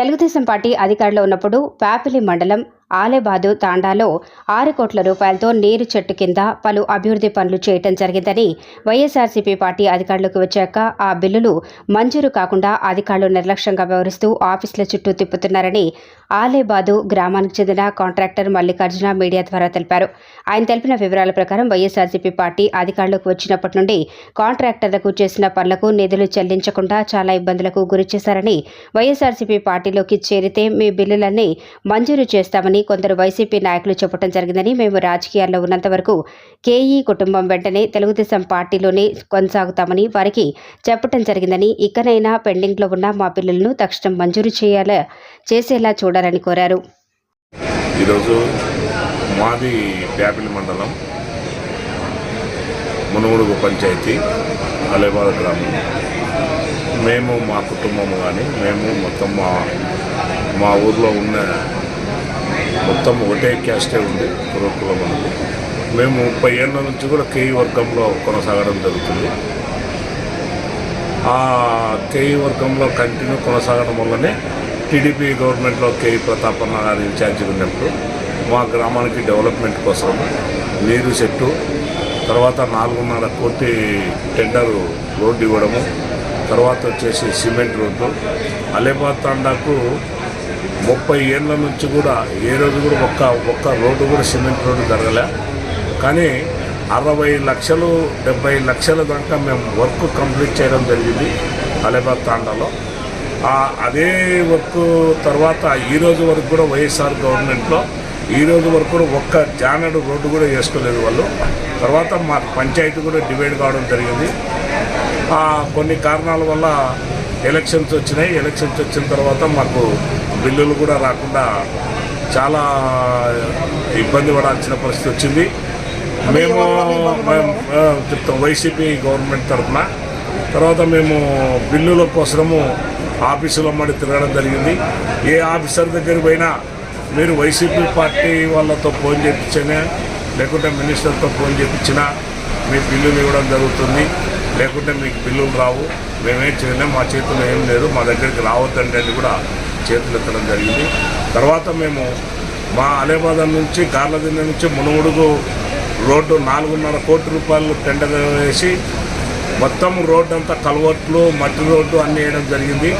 Telugu Desam party అధికారంలో ఉన్నప్పుడు పాపిలి మండలం ఆలేబాదు తాండాలో ఆరు కోట్ల రూపాయలతో నీరు చెట్టు కింద పలు అభివృద్ధి పనులు చేయటం జరిగిందని వైఎస్ఆర్సీపీ పార్టీ అధికారులకు వచ్చాక ఆ బిల్లులు మంజూరు కాకుండా అధికారులు నిర్లక్ష్యంగా వ్యవహరిస్తూ ఆఫీసుల చుట్టూ తిప్పుతున్నారని ఆలేబాదు గ్రామానికి చెందిన కాంట్రాక్టర్ మల్లికార్జున మీడియా ద్వారా తెలిపారు. ఆయన తెలిపిన వివరాల ప్రకారం వైఎస్ఆర్సీపీ పార్టీ అధికారులకు వచ్చినప్పటి నుండి కాంట్రాక్టర్లకు చేసిన పనులకు నిధులు చెల్లించకుండా చాలా ఇబ్బందులకు గురిచేశారని వైఎస్ఆర్సీపీ పార్టీలోకి చేరితే మీ బిల్లులన్నీ మంజూరు చేస్తామని కొందరు వైసీపీ నాయకులు చెప్పడం జరిగిందని మేము రాజకీయాల్లో ఉన్నంత వరకు కేఈ కుటుంబం వెంటనే తెలుగుదేశం పార్టీలోనే కొనసాగుతామని వారికి చెప్పడం జరిగిందని ఇకనైనా పెండింగ్లో ఉన్న మా బిల్లులను తక్షణం మంజూరు చేయాలా చేసేలా చూడాలని కోరారు. ఈరోజు మాది ప్యాపిల్ మండలం మునుగుడుగు పంచాయతీ అలేబాద గ్రామం. మేము మా కుటుంబము కానీ మేము మొత్తం మా మా ఊర్లో ఉన్న మొత్తం ఒకటే క్యాస్టే ఉంది కురుకులం అనేది మేము ముప్పై ఏళ్ళ నుంచి కూడా కేఈ వర్గంలో కొనసాగడం జరుగుతుంది. ఆ కేఈ వర్గంలో కంటిన్యూ కొనసాగడం వల్లనే టీడీపీ గవర్నమెంట్లో కేఈ ప్రతాపన్న గారు ఇన్ఛార్జిగా ఉన్నప్పుడు మా గ్రామానికి డెవలప్మెంట్ కోసం నీరు చెట్టు తర్వాత నాలుగున్నర కోటి టెండర్ రోడ్డు ఇవ్వడము తర్వాత వచ్చేసి సిమెంట్ రోడ్డు అలేబాద్ తాండాకు ముప్పై ఏళ్ళ నుంచి కూడా ఏ రోజు కూడా ఒక్క ఒక్క రోడ్డు కూడా సిమెంట్ రోడ్డు జరగలే. కానీ అరవై లక్షలు డెబ్బై లక్షల దాకా మేము వర్క్ కంప్లీట్ చేయడం జరిగింది అలేబాద్ తాండాలో. అదే వర్క్ తర్వాత ఈ రోజు వరకు కూడా వైఎస్ఆర్ గవర్నమెంట్లో ఈ రోజు వరకు కూడా ఒక్క జానడు రోడ్డు కూడా వేసుకోలేదు వాళ్ళు. తర్వాత మా పంచాయతీ కూడా డివైడ్ కావడం జరిగింది. ఆ, కొన్ని కారణాల వల్ల ఎలక్షన్స్ వచ్చినాయి. ఎలక్షన్స్ వచ్చిన తర్వాత మాకు బిల్లులు కూడా రాకుండా చాలా ఇబ్బంది పడాల్సిన పరిస్థితి వచ్చింది. మేము చెప్తాం వైసీపీ గవర్నమెంట్ తరఫున. తర్వాత మేము బిల్లుల కోసము ఆఫీసులో మడి తిరగడం జరిగింది. ఏ ఆఫీసర్ దగ్గరికి పోయినా మీరు వైసీపీ పార్టీ వాళ్ళతో ఫోన్ చేయించినా లేకుంటే మినిస్టర్తో ఫోన్ చేయించినా మీ బిల్లులు ఇవ్వడం జరుగుతుంది. లేకుంటే మీకు బిల్లులు రావు. మేమేం చేయలేము మా చేతుల్లో ఏం లేదు మా దగ్గరికి రావద్దండి అని కూడా చేతులు ఎత్తడం జరిగింది. తర్వాత మేము మా అలేబాదం నుంచి గార్లదిన్న నుంచి మునుగుడుగు రోడ్డు నాలుగున్నర కోటి రూపాయలు టెండర్ వేసి మొత్తం రోడ్డు అంతా కలవట్లు మట్టి రోడ్డు అన్నీ వేయడం జరిగింది.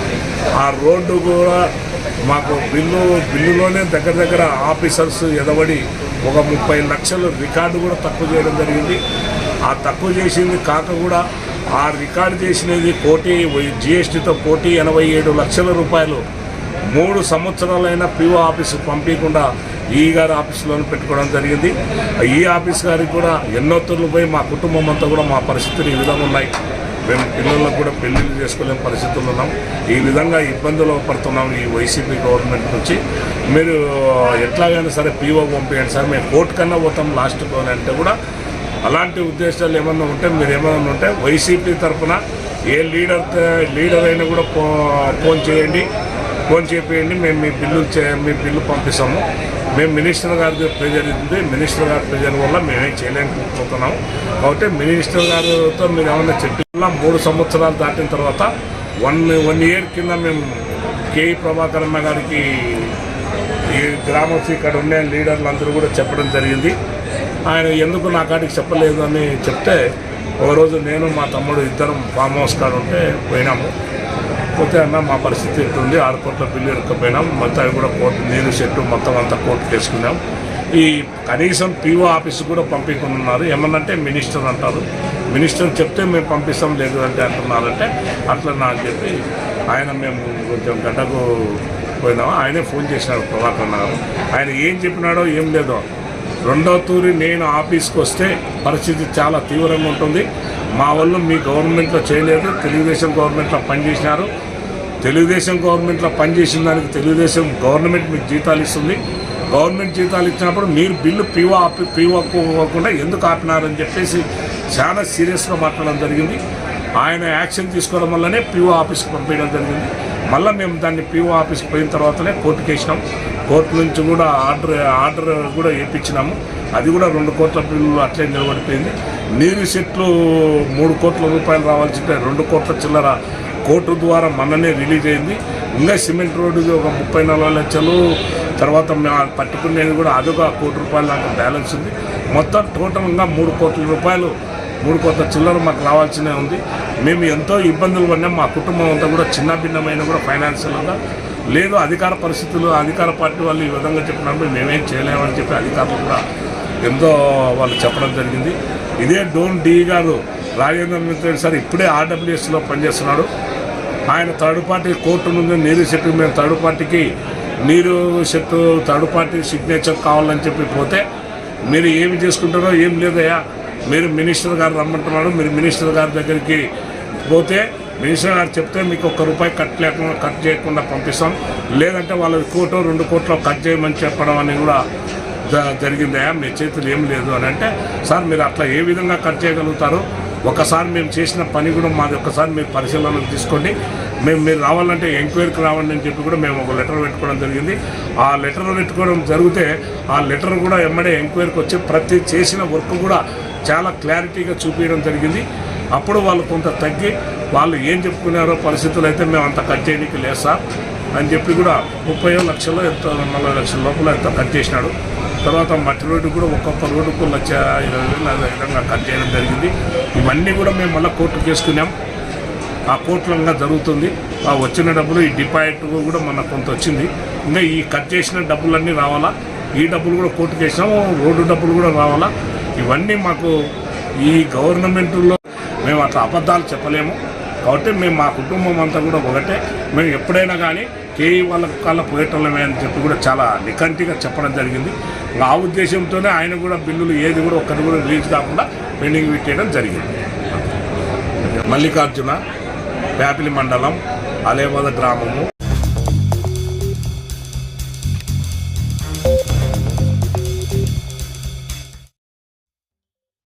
ఆ రోడ్డు కూడా మాకు బిల్లు బిల్లులోనే దగ్గర దగ్గర ఆఫీసర్స్ ఎదబడి ఒక ముప్పై లక్షలు రికార్డు కూడా తక్కువ చేయడం జరిగింది. ఆ తక్కువ చేసింది కాక కూడా ఆ రికార్డు చేసినది కోటి జిఎస్టీతో కోటి ఎనభై ఏడు లక్షల రూపాయలు. మూడు సంవత్సరాలైన పిఓ ఆఫీసుకు పంపించకుండా ఈ గారి ఆఫీసులోనే పెట్టుకోవడం జరిగింది. ఈ ఆఫీస్ గారికి కూడా ఎన్నో పోయి మా కుటుంబం అంతా కూడా మా పరిస్థితులు ఈ విధంగా ఉన్నాయి. మేము పిల్లలకు కూడా పెళ్ళిళ్ళు చేసుకోలేని పరిస్థితులు ఉన్నాం. ఈ విధంగా ఇబ్బందులు పడుతున్నాం ఈ వైసీపీ గవర్నమెంట్ నుంచి. మీరు ఎట్లాగైనా సరే పీఓ పంపించండి సార్. మేము కోర్టు కన్నా పోతాం లాస్ట్ అంటే కూడా. అలాంటి ఉద్దేశాలు ఏమన్నా ఉంటే మీరు ఏమైనా ఉంటే వైసీపీ తరఫున ఏ లీడర్ లీడర్ అయినా కూడా ఫో ఫోన్ చేయండి. ఫోన్ చేపేయండి మేము మీ బిల్లు చే మీ బిల్లు పంపిస్తాము. మేము మినిస్టర్ గారి ప్రెజర్ ఉంది మినిస్టర్ గారి ప్రెజర్ వల్ల మేమేం చేయలేకపోతున్నాం కాబట్టి మినిస్టర్ గారితో మీరు ఏమైనా చెప్పి మూడు సంవత్సరాలు దాటిన తర్వాత వన్ వన్ ఇయర్ కింద మేము కేఈ ప్రభాకర్ గారికి ఈ గ్రామస్ ఇక్కడ ఉండే లీడర్లు అందరూ కూడా చెప్పడం జరిగింది. ఆయన ఎందుకు నా కాడికి చెప్పలేదు అని చెప్తే ఒకరోజు నేను మా తమ్ముడు ఇద్దరం ఫామ్ హౌస్ కాడ ఉంటే పోయినాము. పోతే అన్న మా పరిస్థితి ఎట్టుంది ఆరు కోట్ల బిల్లు ఎరకపోయినాం మొత్తం అవి కూడా కోర్టు నీరు చెట్టు మొత్తం అంతా కోర్టు వేసుకున్నాం ఈ కనీసం పీఓ ఆఫీస్ కూడా పంపించుకున్నారు ఏమన్నంటే మినిస్టర్ అంటారు. మినిస్టర్ చెప్తే మేము పంపిస్తాం లేదు అంటే అంటున్నారంటే అట్లా నాకు చెప్పి ఆయన మేము కొంచెం గడ్డకు పోయినాము. ఆయనే ఫోన్ చేసినాడు ప్రభాకర్ గారు. ఆయన ఏం చెప్పినాడో ఏం లేదో. రెండో తూరి నేను ఆఫీస్కి వస్తే పరిస్థితి చాలా తీవ్రంగా ఉంటుంది. మా వాళ్ళు మీ గవర్నమెంట్లో చేయలేదు. తెలుగుదేశం గవర్నమెంట్లో పనిచేసినారు. తెలుగుదేశం గవర్నమెంట్లో పనిచేసిన దానికి తెలుగుదేశం గవర్నమెంట్ మీకు జీతాలు ఇస్తుంది. గవర్నమెంట్ జీతాలు ఇచ్చినప్పుడు మీరు బిల్లు పీఓ ఆపి పీవో అవ్వకుండా ఎందుకు ఆపినారని చెప్పేసి చాలా సీరియస్గా మాట్లాడడం జరిగింది. ఆయన యాక్షన్ తీసుకోవడం వల్లనే పీఓ ఆఫీస్కి పంపించడం జరిగింది. మళ్ళీ మేము దాన్ని పీఓ ఆఫీస్కి పోయిన తర్వాతనే కోర్టుకి వేసినాం. కోర్టు నుంచి కూడా ఆర్డర్ ఆర్డర్ కూడా వేయించినాము. అది కూడా రెండు కోట్ల బిల్లు అట్లే నిలబడిపోయింది. నీరు సెట్లు మూడు కోట్ల రూపాయలు రావాల్సింటే రెండు కోట్ల చిల్లర కోర్టు ద్వారా మననే రిలీజ్ అయింది. ఇంకా సిమెంట్ రోడ్డుకి ఒక ముప్పై నలభై లక్షలు తర్వాత పట్టుకునేది కూడా అదొక కోటి రూపాయల దాకా బ్యాలెన్స్ ఉంది. మొత్తం టోటల్గా మూడు కోట్ల రూపాయలు మూడు కోట్ల చిల్లర మాకు రావాల్సినే ఉంది. మేము ఎంతో ఇబ్బందులు పడినాం. మా కుటుంబం అంతా కూడా చిన్న భిన్నమైన కూడా ఫైనాన్షియల్గా లేదు అధికార పరిస్థితులు అధికార పార్టీ వాళ్ళు ఈ విధంగా చెప్పినప్పుడు మేమేం చేయలేమని చెప్పి అధికారులు కూడా ఎంతో వాళ్ళు చెప్పడం జరిగింది. ఇదే డోన్ డి గారు రాజేంద్ర మిత్రుడు సార్ ఇప్పుడే ఆర్డబ్ల్యూఎస్లో పనిచేస్తున్నాడు. ఆయన థర్డ్ పార్టీ కోర్టు నుండి నీరు చెట్టు మేము థర్డ్ పార్టీకి నీరు చెట్టు థర్డ్ పార్టీ సిగ్నేచర్ కావాలని చెప్పి పోతే మీరు ఏమి చేసుకుంటారో ఏం లేదయ్యా. మీరు మినిస్టర్ గారు రమ్మంటున్నాడు మీరు మినిస్టర్ గారి దగ్గరికి పోతే మినిస్టర్ గారు చెప్తే మీకు ఒక్క రూపాయి కట్ లేకుండా కట్ చేయకుండా పంపిస్తాం. లేదంటే వాళ్ళ కోటు రెండు కోట్లు కట్ చేయమని చెప్పడం అని కూడా జ- జరిగిందయ్యా. మీ చేతులు ఏం లేదు అని అంటే సార్ మీరు అట్లా ఏ విధంగా కట్ చేయగలుగుతారు? ఒకసారి మేము చేసిన పని కూడా మాది ఒకసారి మీరు పరిశీలనకు తీసుకోండి. మేము మీరు రావాలంటే ఎంక్వైరీకి రావండి అని చెప్పి కూడా మేము ఒక లెటర్ పెట్టుకోవడం జరిగింది. ఆ లెటర్ పెట్టుకోవడం జరిగితే ఆ లెటర్ కూడా ఎమ్మడే ఎంక్వైరీకి వచ్చి ప్రతి చేసిన వర్క్ కూడా చాలా క్లారిటీగా చూపించడం జరిగింది. అప్పుడు వాళ్ళు కొంత తగ్గి వాళ్ళు ఏం చెప్పుకున్నారో పరిస్థితులు అయితే మేము అంత కట్ చేయడానికి లేదు సార్. అని చెప్పి కూడా ముప్పై లక్షల్లో ఎంత నలభై లక్షల లోపల ఎంత కట్ చేసినాడు. తర్వాత మట్టి రోడ్డు కూడా ఒక్కొక్క రోడ్డుకు లక్ష ఇరవై వేలు అదే విధంగా కట్ చేయడం జరిగింది. ఇవన్నీ కూడా మేము మళ్ళీ కోర్టుకు వేసుకున్నాం ఆ కోర్టులో ఇంకా జరుగుతుంది. ఆ వచ్చిన డబ్బులు ఈ డిపాజిట్ కూడా మనకు కొంత వచ్చింది. ఇంకా ఈ కట్ చేసిన డబ్బులన్నీ రావాలా? ఈ డబ్బులు కూడా కోర్టుకు వేసినాము రోడ్డు డబ్బులు కూడా రావాలా? ఇవన్నీ మాకు ఈ గవర్నమెంట్లో మేము అట్లా అబద్ధాలు చెప్పలేము. కాబట్టి మేము మా కుటుంబం అంతా కూడా ఒకటే. మేము ఎప్పుడైనా కానీ ఏ వాళ్ళ కాళ్ళ పోయేటోళ్ళమే అని చెప్పి కూడా చాలా నికంటిగా చెప్పడం జరిగింది. ఆ ఉద్దేశంతోనే ఆయన కూడా బిల్లులు ఏది కూడా ఒక్కటి కూడా రిలీజ్ కాకుండా పెండింగ్ పెట్టేయడం జరిగింది. మల్లికార్జున ప్యాపిలి మండలం అలేవాద గ్రామము.